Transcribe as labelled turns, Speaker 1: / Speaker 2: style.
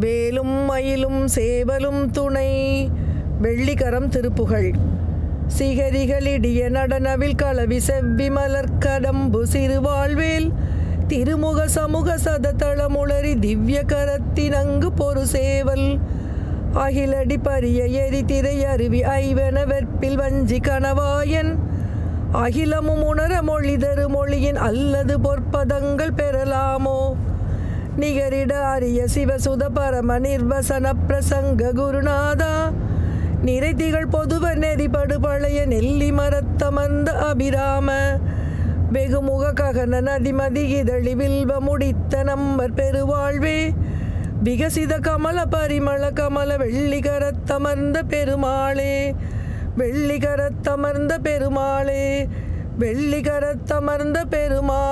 Speaker 1: வேலும் மயிலும் சேவலும் துணை. வெள்ளிக்கரம் திருப்புகழ். சிகரிகளிடிய நடனவில் களவி செவ்வி மலர்கடம்பு சிறுவாழ்வேல். திருமுக சமூக சததளமுளரி திவ்ய கரத்தினங்கு பொறு சேவல். அகிலடி பரிய எரி திரை அருவி ஐவன வெற்பில் வஞ்சி கணவாயன். அகிலமும் உணர மொழி தரு மொழியின் அல்லது பொற்பதங்கள் பெறலாமோ? நிகரிட அரிய சிவசுத பரம நிர்வசன பிரசங்க குருநாதா. நிறைதிகள் பொதுவ நெறிபடு பழைய நெல்லி மரத்தமர்ந்த அபிராம. வெகுமுக ககன நதிமதி இதழி வில்வ முடித்த நம்பர் பெருவாழ்வே. விகசித கமல பரிமள கமல வெள்ளிகரத்தமர்ந்த பெருமாளே. வெள்ளிகரத்தமர்ந்த பெருமாளே. வெள்ளிகரத்தமர்ந்த பெருமாள்